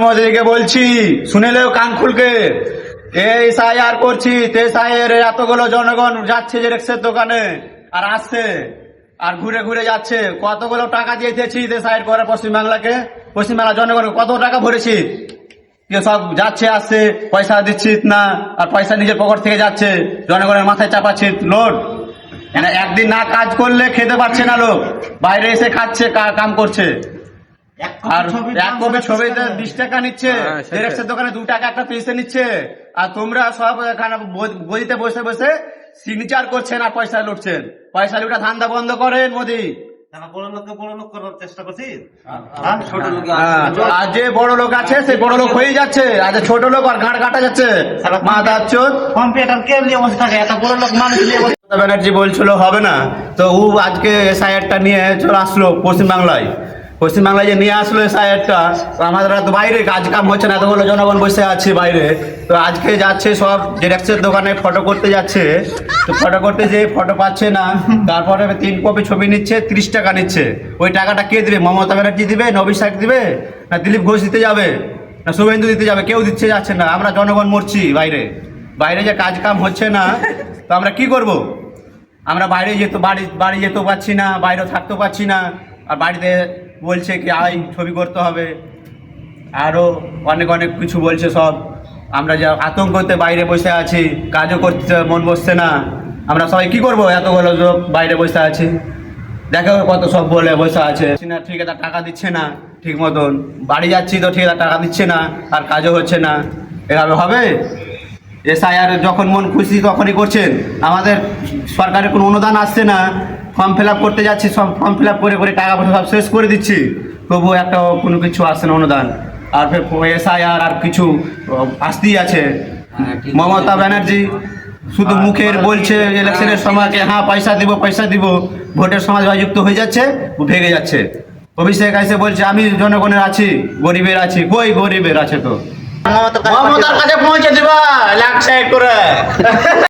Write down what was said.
মোদিকে বলছি শুনেলেও কান খুলকে। এই আর করছি? তে সাইয়ের এতগুলো জনগণ যাচ্ছে যে রেক্সের দোকানে, আর আসছে, আর ঘুরে ঘুরে যাচ্ছে। কতগুলো টাকা দিয়েছি তে সাইড করে পশ্চিমবাংলাকে? পশ্চিমবাংলা জনগণ, কত টাকা ভরেছি? সব যাচ্ছে, আসছে, পয়সা দিচ্ছি না, আর পয়সা নিজের পকেট থেকে যাচ্ছে। জনগণের মাথায় চাপাচ্ছে, লোড। একদিন না কাজ করলে খেতে পারছে না লোক। বাইরে এসে খাচ্ছে কাম করছে। আর এক কপি ছবিতে বিশ টাকা নিচ্ছে। জেরক্সের দোকানে দু টাকা একটা পিসে নিচ্ছে। আর তোমরা সব এখানে বইতে বসে বসে সিগনেচার করছেন আর পয়সা লুটছেন। পয়সা লুটা ধান্দা বন্ধ করেন মোদি। বড় লোক করার চেষ্টা করছিস আর যে বড় লোক আছে সেই বড় লোক হয়ে যাচ্ছে। আর যে ছোট লোক আর ঘাট কাটা যাচ্ছে। মাথা চোদ কম্পিউটার কে নিয়ে বসে থাকে? এত বড় লোক মানুষ নিয়ে বসে ব্যানার্জি বলছিল হবে না। তো ও আজকে এসআইআরটা নিয়ে চলে আসলো পশ্চিমবাংলায়। পশ্চিমবাংলায় যে নিয়ে আসলো এসআইআরটা আমাদের তো বাইরে কাজ কাম হচ্ছে না, এতগুলো জনগণ বসে আছে বাইরে। তো আজকে যাচ্ছে সব জেরক্সের দোকানে ফটো করতে যাচ্ছে। তো ফটো করতে যে ফটো পাচ্ছে না, তারপরে তিন কপি ছবি নিচ্ছে, ত্রিশ টাকা নিচ্ছে। ওই টাকাটা কে দেবে? মমতা ব্যানার্জি দিবে নবী সাহেব দিবে, না দিলীপ ঘোষ দিতে যাবে, না শুভেন্দু দিতে যাবে? কেউ দিচ্ছে, যাচ্ছে না। আমরা জনগণ মরছি বাইরে। বাইরে যে কাজ কাম হচ্ছে না, তো আমরা কি করব? আমরা বাইরে যেতে, বাড়ি বাড়ি যেতেও পারছি না বাইরে থাকতেও পারছি না, আর বাড়িতে বলছে কি আই ছবি করতে হবে। আরও অনেক অনেক কিছু বলছে সব। আমরা যা আতঙ্কতে বাইরে বসে আছি, কাজও করতে মন বসছে না। আমরা সবাই কি করব? এতগুলো লোক বাইরে বসে আছি। দেখো কত সব বলে বসে আছে। না, ঠিক আছে, টাকা দিচ্ছে না, ঠিক মতন। বাড়ি যাচ্ছি তো ঠিক আছে, টাকা দিচ্ছে না, আর কাজও হচ্ছে না। এভাবে হবে? এসআইআর যখন মন খুশি তখনই করছেন। আমাদের সরকারের কোনো অনুদান আসছে না। ফর্ম ফিল আপ করতে যাচ্ছি সব ফর্ম ফিল আপ করে করে টাকা পয়সা সব শেষ করে দিচ্ছি। তবু একটা কোনো কিছু আসে না অনুদান। আর ফের এসআইআর আর কিছু আসতেই আছে। মমতা ব্যানার্জি শুধু মুখের বলছে ইলেকশনের সময় যে হ্যাঁ পয়সা দিব পয়সা দিব ভোটের সময় যুক্ত হয়ে যাচ্ছে ও ভেঙে যাচ্ছে। অভিষেক এসে বলছে আমি জনগণের আছি গরিবের আছি। কই গরিবের আছে তো? মমতার কাছে পৌঁছে দিবা লাখ সাইড করে।